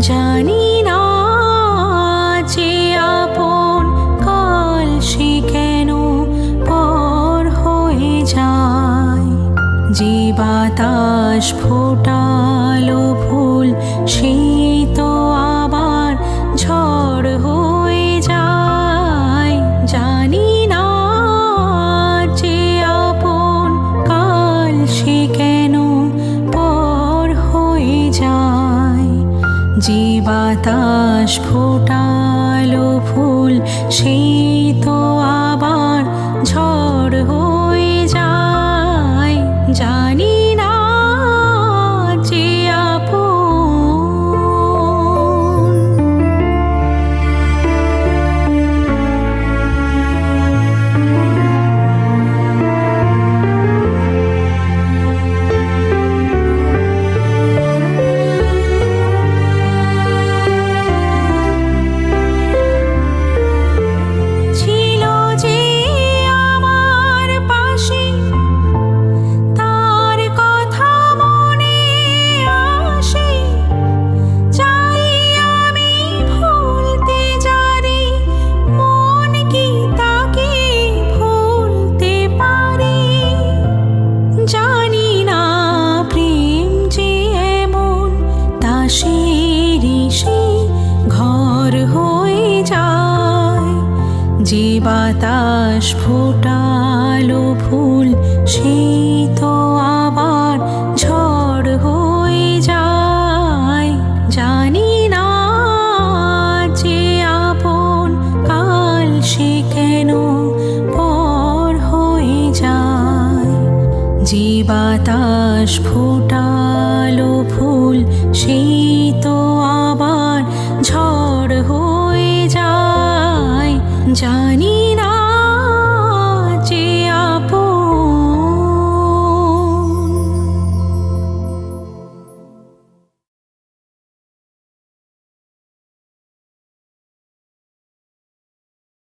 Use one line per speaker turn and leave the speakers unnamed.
জানি না যে আপন সে কেন পর হয়ে যায়। যে বাতাস যে বাতাস ফোটালো ফুল সেই তা সেই ঘর হয়ে যায়। যে বাতাস ফোটালো ফুল সেই তো আবার ঝড় হয়ে যায়। জানি না যে আপন কাল সে কেন যে বাতাস ফোটালো ফুল সেই তো আবার ঝড় হয়ে যায়। জানি